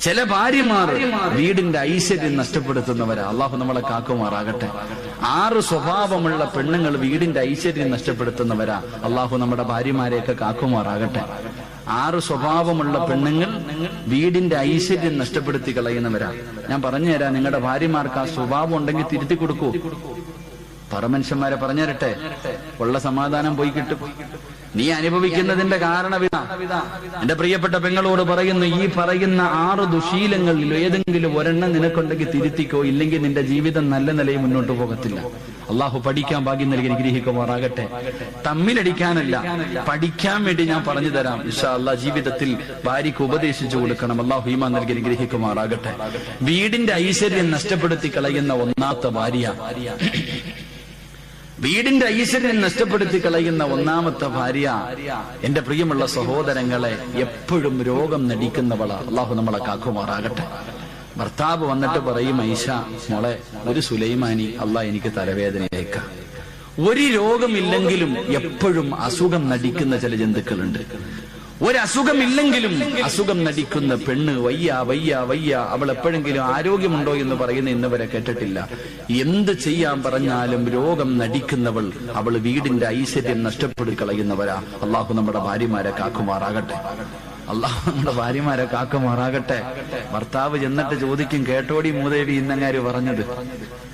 ചില ഭാര്യമാർ വീടിന്റെ ഐശ്വര്യം നഷ്ടപ്പെടുത്തുന്നവരാ. അള്ളാഹു നമ്മളെ കാക്കുമാറാകട്ടെ. ആറ് സ്വഭാവമുള്ള പെണ്ണുങ്ങൾ വീടിന്റെ ഐശ്വര്യം നഷ്ടപ്പെടുത്തുന്നവരാ. അള്ളാഹു നമ്മുടെ ഭാര്യമാരെയൊക്കെ കാക്കുമാറാകട്ടെ. ആറ് സ്വഭാവമുള്ള പെണ്ണുങ്ങൾ വീടിന്റെ ഐശ്വര്യം നഷ്ടപ്പെടുത്തി കളയുന്നവരാ. ഞാൻ പറഞ്ഞുതരാം നിങ്ങളുടെ ഭാര്യമാർക്ക് ആ സ്വഭാവം ഉണ്ടെങ്കിൽ തിരുത്തി കൊടുക്കൂ. പറമനുഷ്യന്മാരെ പറഞ്ഞരട്ടെ. ഉള്ള സമാധാനം പോയി കിട്ടും. നീ അനുഭവിക്കുന്നതിന്റെ കാരണം ഇതാ എന്റെ പ്രിയപ്പെട്ട പെങ്ങളോട് പറയുന്നു ഈ പറയുന്ന ആറ് ദുശീലങ്ങളിൽ ഏതെങ്കിലും ഒരെണ്ണം നിനക്കുണ്ടെങ്കിൽ തിരുത്തിക്കോ ഇല്ലെങ്കിൽ നിന്റെ ജീവിതം നല്ല നിലയിൽ മുന്നോട്ട് പോകത്തില്ല. അള്ളാഹു പഠിക്കാൻ ഭാഗ്യം നൽകി അനുഗ്രഹിക്കുമാറാകട്ടെ. തമ്മിലടിക്കാനല്ല പഠിക്കാൻ വേണ്ടി ഞാൻ പറഞ്ഞു തരാം. അള്ളാഹ് ജീവിതത്തിൽ ഭാര്യക്ക് ഉപദേശിച്ചു കൊടുക്കണം. അള്ളാഹു ഹീമ നൽകി അനുഗ്രഹിക്കുമാറാകട്ടെ. വീടിന്റെ ഐശ്വര്യം നഷ്ടപ്പെടുത്തി കളയുന്ന ഒന്നാത്ത ഭാര്യ. വീടിന്റെ ഐശ്വര്യം നഷ്ടപ്പെടുത്തി കളയുന്ന ഒന്നാമത്തെ ഭാര്യ എന്റെ പ്രിയമുള്ള സഹോദരങ്ങളെ എപ്പോഴും രോഗം നടിക്കുന്നവള. അള്ളാഹു നമ്മളെ കാക്കുമാറാകട്ടെ. ഭർത്താവ് വന്നിട്ട് പറയും ഐഷ മോളെ ഒരു സുലൈമാനി അള്ളാഹ് എനിക്ക് തലവേദനയേക്ക. ഒരു രോഗമില്ലെങ്കിലും എപ്പോഴും അസുഖം നടിക്കുന്ന ചില ജന്തുക്കളുണ്ട്. ഒരസുഖമില്ലെങ്കിലും അസുഖം നടിക്കുന്ന പെണ്ണ് വയ്യ വയ്യ വയ്യ അവൾ എപ്പോഴെങ്കിലും ആരോഗ്യമുണ്ടോ എന്ന് പറയുന്ന ഇന്നവരെ കേട്ടിട്ടില്ല. എന്ത് ചെയ്യാൻ പറഞ്ഞാലും രോഗം നടിക്കുന്നവൾ അവൾ വീടിന്റെ ഐശ്വര്യം നഷ്ടപ്പെടുത്തി കളയുന്നവരാ. അള്ളാഹു നമ്മുടെ ഭാര്യമാരെ കാക്കുമാറാകട്ടെ. അള്ളാഹു നമ്മുടെ ഭാര്യമാരെ കാക്കുമാറാകട്ടെ. ഭർത്താവ് ചെന്നിട്ട് ചോദിക്കും കേട്ടോടി മൂദേവി ഇന്നങ്ങാര് പറഞ്ഞത്?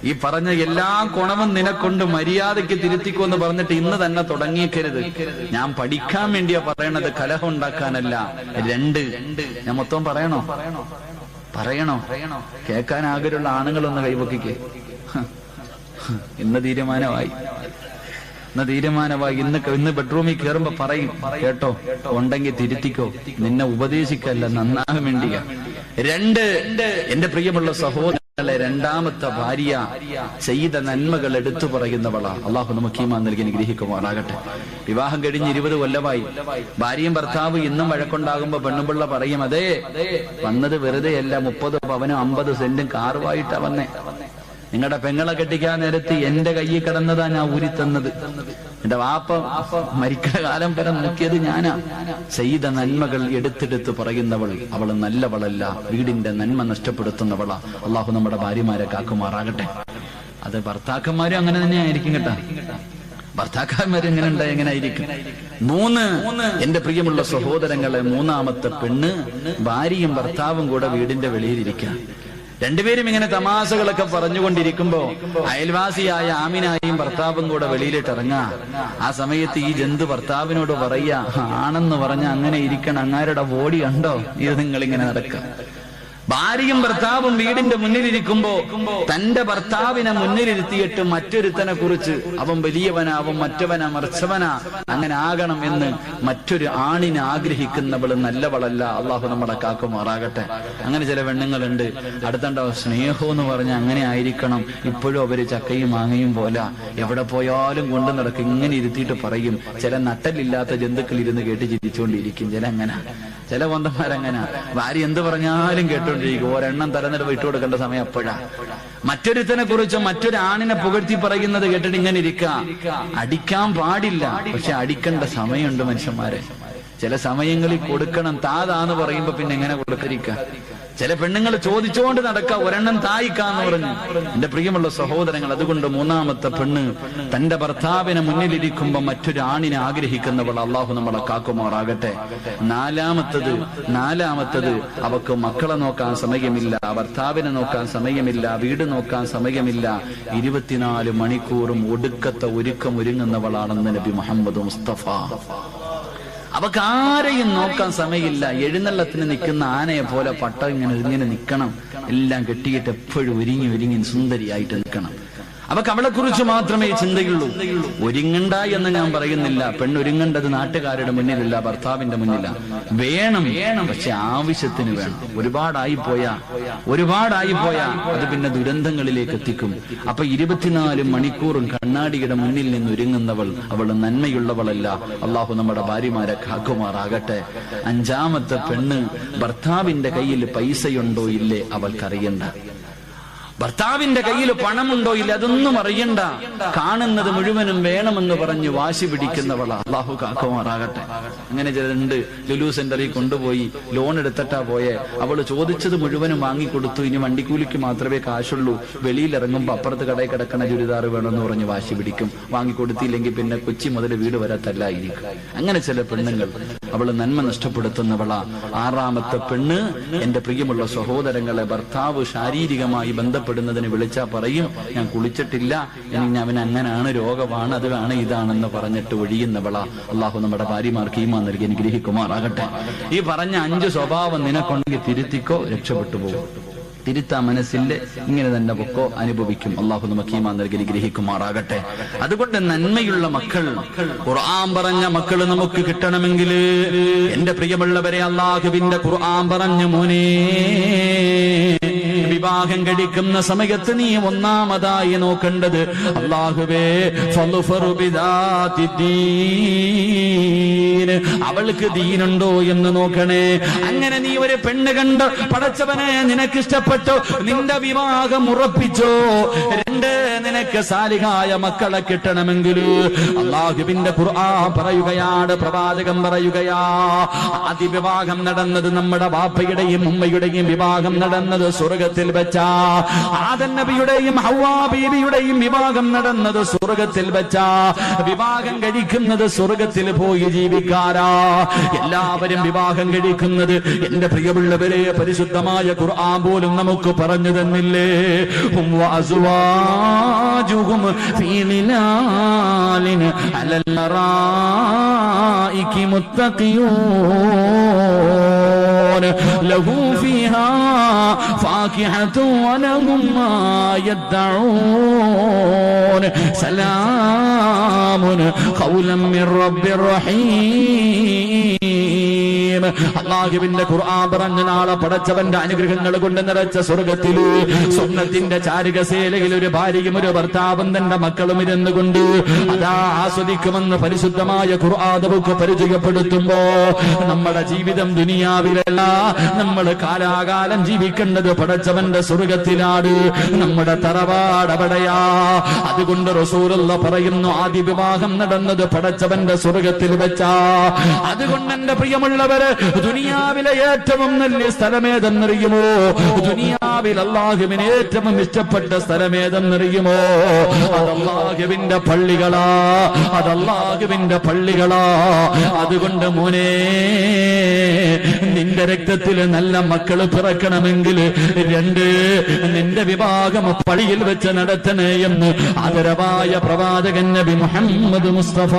ഈ പറഞ്ഞ എല്ലാ ഗുണവും നിനക്കൊണ്ട് മര്യാദയ്ക്ക് തിരുത്തിക്കോ എന്ന് പറഞ്ഞിട്ട് ഇന്ന് തന്നെ തുടങ്ങിയേക്കരുത്. ഞാൻ പഠിക്കാൻ വേണ്ടിയാ പറയണത് കലഹം ഉണ്ടാക്കാനല്ല. രണ്ട് ഞാൻ മൊത്തം പറയണോ? പറയണോ? കേൾക്കാൻ ആഗ്രഹമുള്ള ആണുങ്ങളൊന്ന് കൈവക്കിക്കേ. ഇന്ന് തീരുമാനമായി. ഇന്ന് തീരുമാനമായി. ഇന്ന് ഇന്ന് ബെഡ്റൂമിൽ കയറുമ്പോ പറയും കേട്ടോ ഉണ്ടെങ്കിൽ തിരുത്തിക്കോ. നിന്നെ ഉപദേശിക്കല്ല നന്നാകാൻ വേണ്ടിയ. രണ്ട് എന്റെ പ്രിയമുള്ള സഹോദരങ്ങളെ രണ്ടാമത്തെ ഭാര്യ ചെയ്ത നന്മകൾ എടുത്തു പറയുന്നവളാ. അള്ളാഹു നമുക്ക് ഈമാൻ നൽകി അനുഗ്രഹിക്കുമാറാകട്ടെ. വിവാഹം കഴിഞ്ഞ് ഇരുപത് കൊല്ലമായി. ഭാര്യയും ഭർത്താവ് ഇന്നും വഴക്കുണ്ടാകുമ്പോ പെണ്ണുപിള്ള പറയും അതെ വന്നത് വെറുതെയല്ല മുപ്പത് പവനും അമ്പത് സെന്റും കാറുമായിട്ടാ വന്നേ. നിങ്ങളുടെ പെങ്ങളെ കെട്ടിക്കാൻ നേരത്ത് എന്റെ കയ്യിൽ കിടന്നതാ ഞാൻ ഊരിത്തന്നത്. എന്റെ വാപ്പ മരിക്കുന്ന കാലം വരെ നോക്കിയത് ഞാനാ. ചെയ്ത നന്മകൾ എടുത്തെടുത്ത് പറയുന്നവൾ. അവൾ നല്ലവളല്ല. വീടിന്റെ നന്മ നഷ്ടപ്പെടുത്തുന്നവളാ. അള്ളാഹു നമ്മുടെ ഭാര്യമാരെ കാക്കുമാറാകട്ടെ. അത് ഭർത്താക്കന്മാരും അങ്ങനെ തന്നെ ആയിരിക്കും കേട്ടാ. ഭർത്താക്കന്മാർ എങ്ങനെ ഉണ്ടായി എങ്ങനെ ആയിരിക്കും? മൂന്ന് എന്റെ പ്രിയമുള്ള സഹോദരങ്ങളെ മൂന്നാമത്തെ പെണ്ണ് ഭാര്യയും ഭർത്താവും കൂടെ വീടിന്റെ വെളിയിലിരിക്കുക രണ്ടുപേരും ഇങ്ങനെ തമാശകളൊക്കെ പറഞ്ഞുകൊണ്ടിരിക്കുമ്പോ അയൽവാസിയായ ആമിനായും ഭർത്താവും കൂടെ വെളിയിലിട്ട് ഇറങ്ങാ. ആ സമയത്ത് ഈ ജന്തു ഭർത്താവിനോട് പറയാ ആണെന്ന് പറഞ്ഞ അങ്ങനെ ഇരിക്കണം അങ്ങാരുടെ ബോഡി കണ്ടോ ഇത് നിങ്ങൾ ഇങ്ങനെ നടക്കുക. ഭാര്യയും ഭർത്താവും വീടിന്റെ മുന്നിലിരിക്കുമ്പോ തന്റെ ഭർത്താവിനെ മുന്നിലിരുത്തിയിട്ട് മറ്റൊരുത്തനെ കുറിച്ച് അവൻ വലിയവനാവും മറ്റവനാ മറിച്ചവനാ അങ്ങനെ ആകണം എന്ന് മറ്റൊരു ആണിനെ ആഗ്രഹിക്കുന്നവൾ നല്ലവളല്ല. അള്ളാഹു നമ്മളെ കാക്കുമാറാകട്ടെ. അങ്ങനെ ചില പെണ്ണുങ്ങളുണ്ട്. അടുത്തണ്ട? സ്നേഹം എന്ന് പറഞ്ഞ അങ്ങനെ ആയിരിക്കണം. ഇപ്പോഴും അവർ ചക്കയും മാങ്ങയും പോലെ. എവിടെ പോയാലും കൊണ്ടു നടക്കും. ഇങ്ങനെ ഇരുത്തിയിട്ട് പറയും. ചില നട്ടലില്ലാത്ത ജന്തുക്കൾ ഇരുന്ന് കേട്ട് ചിരിച്ചുകൊണ്ടിരിക്കും ചില അങ്ങനെ. ചില കൊന്തന്മാരങ്ങനെ ഭാര്യ എന്ത് പറഞ്ഞാലും കേട്ടോണ്ടിരിക്കും. ഒരെണ്ണം തരന്നിട്ട് ഇട്ട് കൊടുക്കേണ്ട സമയം അപ്പോഴാ. മറ്റൊരുത്തനെ കുറിച്ച് മറ്റൊരാണിനെ പുകഴ്ത്തി പറയുന്നത് കേട്ടിട്ട് ഇങ്ങനെ ഇരിക്ക. അടിക്കാൻ പാടില്ല. പക്ഷെ അടിക്കേണ്ട സമയമുണ്ട് മനുഷ്യന്മാരെ. ചില സമയങ്ങളിൽ കൊടുക്കണം. താതാന്ന് പറയുമ്പോ പിന്നെ എങ്ങനെ കൊടുക്കരിക്ക ചില പെണ്ണുങ്ങൾ ചോദിച്ചുകൊണ്ട് നടക്ക ഒരെണ്ണം തായിക്കാന്ന് പറഞ്ഞു. എന്റെ പ്രിയമുള്ള സഹോദരങ്ങൾ അതുകൊണ്ട് മൂന്നാമത്തെ പെണ്ണ് തന്റെ ഭർത്താവിനെ മുന്നിലിരിക്കുമ്പോ മറ്റൊരു ആണിനെ ആഗ്രഹിക്കുന്നവൾ അള്ളാഹു നമ്മളെ കാക്കുമാറാകട്ടെ. നാലാമത്തത് നാലാമത്തത് അവക്ക് മക്കളെ നോക്കാൻ സമയമില്ല ഭർത്താവിനെ നോക്കാൻ സമയമില്ല വീട് നോക്കാൻ സമയമില്ല. ഇരുപത്തിനാല് മണിക്കൂറും ഒടുക്കത്തെ ഒരുക്കം ഒരുങ്ങുന്നവളാണെന്ന് നബി മുഹമ്മദ് മുസ്തഫ. അവക്ക് ആരെയും നോക്കാൻ സമയമില്ല. എഴുന്നള്ളത്തിന് നിൽക്കുന്ന ആനയെ പോലെ പട്ടം ഇങ്ങനെ ഇങ്ങനെ നിൽക്കണം. എല്ലാം കെട്ടിയിട്ട് എപ്പോഴും ഒരുങ്ങി ഒരുങ്ങി സുന്ദരിയായിട്ട് നിൽക്കണം. അവക്ക് കവളെ കുറിച്ച് മാത്രമേ ചിന്തയുള്ളൂ. ഒരുങ്ങണ്ട എന്ന് ഞാൻ പറയുന്നില്ല. പെണ്ണൊരുങ്ങേണ്ടത് നാട്ടുകാരുടെ മുന്നിലില്ല ഭർത്താവിന്റെ മുന്നില്ല വേണം പക്ഷെ ആവശ്യത്തിന് വേണം. ഒരുപാടായി പോയാ ഒരുപാടായി പോയാ അത് പിന്നെ ദുരന്തങ്ങളിലേക്ക് എത്തിക്കും. അപ്പൊ ഇരുപത്തിനാല് മണിക്കൂറും കണ്ണാടിയുടെ മുന്നിൽ നിന്ന് ഒരുങ്ങുന്നവൾ അവൾ നന്മയുള്ളവളല്ല. അള്ളാഹു നമ്മുടെ ഭാര്യമാരെ കാക്കുമാറാകട്ടെ. അഞ്ചാമത്തെ പെണ്ണ് ഭർത്താവിന്റെ കയ്യിൽ പൈസയുണ്ടോ ഇല്ലേ അവൾക്കറിയണ്ട. ഭർത്താവിന്റെ കയ്യിൽ പണമുണ്ടോ ഇല്ല അതൊന്നും അറിയണ്ട. കാണുന്നത് മുഴുവനും വേണമെന്ന് പറഞ്ഞ് വാശി പിടിക്കുന്നവള. അള്ളാഹു കാക്കുമാറാകട്ടെ. അങ്ങനെ ചിലരുണ്ട് ലുലു സെന്ററിൽ കൊണ്ടുപോയി ലോൺ എടുത്തിട്ടാ പോയെ. അവൾ ചോദിച്ചത് മുഴുവനും വാങ്ങിക്കൊടുത്തു. ഇനി വണ്ടിക്കൂലിക്ക് മാത്രമേ കാശുള്ളൂ. വെളിയിൽ ഇറങ്ങുമ്പോൾ അപ്പുറത്ത് കടയിൽ കിടക്കണ ചുരിദാർ വേണമെന്ന് പറഞ്ഞ് വാശി പിടിക്കും. വാങ്ങിക്കൊടുത്തില്ലെങ്കിൽ പിന്നെ കൊച്ചി മുതൽ വീട് വരെ തല്ലായിരിക്കും. അങ്ങനെ ചില പെണ്ണുങ്ങൾ അവൾ നന്മ നഷ്ടപ്പെടുത്തുന്നവള. ആറാമത്തെ പെണ്ണ് എന്റെ പ്രിയമുള്ള സഹോദരങ്ങളെ ഭർത്താവ് ശാരീരികമായി ബന്ധപ്പെടുന്നതിന് വിളിച്ചാ പറയും ഞാൻ കുളിച്ചിട്ടില്ല ഇനി അവൻ അങ്ങനാണ് രോഗമാണ് അതാണ് ഇതാണെന്ന് പറഞ്ഞിട്ട് ഒഴിയുന്നവള. അള്ളാഹു നമ്മുടെ ഭാര്യമാർക്ക് ഈമാ നൽകി അനുഗ്രഹിക്കുമാറാകട്ടെ. ഈ പറഞ്ഞ അഞ്ച് സ്വഭാവം നിനക്കൊണ്ടെങ്കിൽ തിരുത്തിക്കോ രക്ഷപ്പെട്ടു പോകും. തിരുത്താ മനസ്സിന്റെ ഇങ്ങനെ തന്നെ പൊക്കോ അനുഭവിക്കും. അള്ളാഹു നമുക്ക് ഈമാൻ നൽകി അനുഗ്രഹിക്കുമാറാകട്ടെ. അതുകൊണ്ട് നന്മയുള്ള മക്കൾ ഖുർആൻ പറഞ്ഞ മക്കൾ നമുക്ക് കിട്ടണമെങ്കിൽ എന്റെ പ്രിയമുള്ളവരെ അള്ളാഹുവിന്റെ ഖുർആൻ പറഞ്ഞു മോനെ വിവാഹം കഴിക്കുന്ന സമയത്ത് നീ ഒന്നാമതായി നോക്കേണ്ടത് അള്ളാഹുവേ. അവൾക്ക് ദീനുണ്ടോ എന്ന് നോക്കണേ. അങ്ങനെ നീ ഒരു പെണ്ണ് കണ്ട് പടച്ചവനെ നിനക്ക് ഇഷ്ടപ്പെട്ടു നിന്റെ വിവാഹം ഉറപ്പിച്ചോ. രണ്ട് നിനക്ക് സാലിഹായ മക്കളെ കിട്ടണമെങ്കിൽ അള്ളാഹുവിന്റെ ഖുർആൻ പറയുകയാണ് പ്രവാചകം പറയുകയാ. ആദ്യ വിവാഹം നടന്നത് നമ്മുടെ ബാപ്പയുടെയും ഉമ്മയുടെയും വിവാഹം നടന്നത് സ്വർഗത്തിൽ വെച്ചാ ആദൻ നബിയുടെയും ഹവാ ബീബിയുടെയും വിവാഹം നടന്നത് സ്വർഗത്തിൽ വെച്ചാ. വിവാഹം കഴിക്കുന്നത് സ്വർഗത്തിൽ പോയി ജീവിക്കാരാ എല്ലാവരും വിവാഹം കഴിക്കുന്നത് എന്റെ പ്രിയമുള്ളവരെ പരിശുദ്ധമായ ഖുർആൻ പോലും നമുക്ക് പറഞ്ഞു തന്നില്ലേ? അലൽ الارائك متقيون. له فيها فاكهة ولهم ما يدعون. سلام قولا من رب رحيم. അള്ളാഹുവിന്റെ ഖുർആൻ പറഞ്ഞ നാളെ പടച്ചവന്റെ അനുഗ്രഹങ്ങൾ കൊണ്ട് നിറച്ച സ്വർഗത്തിൽ സ്വർണത്തിന്റെ ചാരുകസേലയിൽ ഒരു ഭാര്യയും ഒരു ഭർത്താവും തന്റെ മക്കളും ഇരുന്നു കൊണ്ട് അതാ ആസ്വദിക്കുമെന്ന് പരിശുദ്ധമായ ഖുർആൻ നമുക്ക് പരിചയപ്പെടുത്തുമ്പോ നമ്മുടെ ജീവിതം ദുനിയാവിലല്ല. നമ്മൾ കാലാകാലം ജീവിക്കേണ്ടത് പടച്ചവന്റെ സ്വർഗത്തിലാണ്. നമ്മുടെ തറവാടവിടെയാ അതുകൊണ്ട് റസൂലുള്ള പറയുന്നു ആദ്യ വിവാഹം നടന്നത് പടച്ചവന്റെ സ്വർഗത്തിൽ വെച്ചാ. അതുകൊണ്ട് എന്റെ പ്രിയമുള്ളവര് ദുനിയാവിലെ ഏറ്റവും നല്ല സ്ഥലമേതെന്നറിയുമോ? ദുനിയാവിൽ അള്ളാഹുവിന് ഏറ്റവും ഇഷ്ടപ്പെട്ട സ്ഥലമേതെന്നറിയുമോ? അതല്ലാഹുവിന്റെ പള്ളികളാ അതല്ലാഹുവിന്റെ പള്ളികളാ. അതുകൊണ്ട് മോനെ നിന്റെ രക്തത്തിൽ നല്ല മക്കൾ പിറക്കണമെങ്കിൽ രണ്ട് നിന്റെ വിവാഹം പള്ളിയിൽ വെച്ച് നടത്തണേ എന്ന് ആദരവായ പ്രവാചകൻ നബി മുഹമ്മദ് മുസ്തഫ.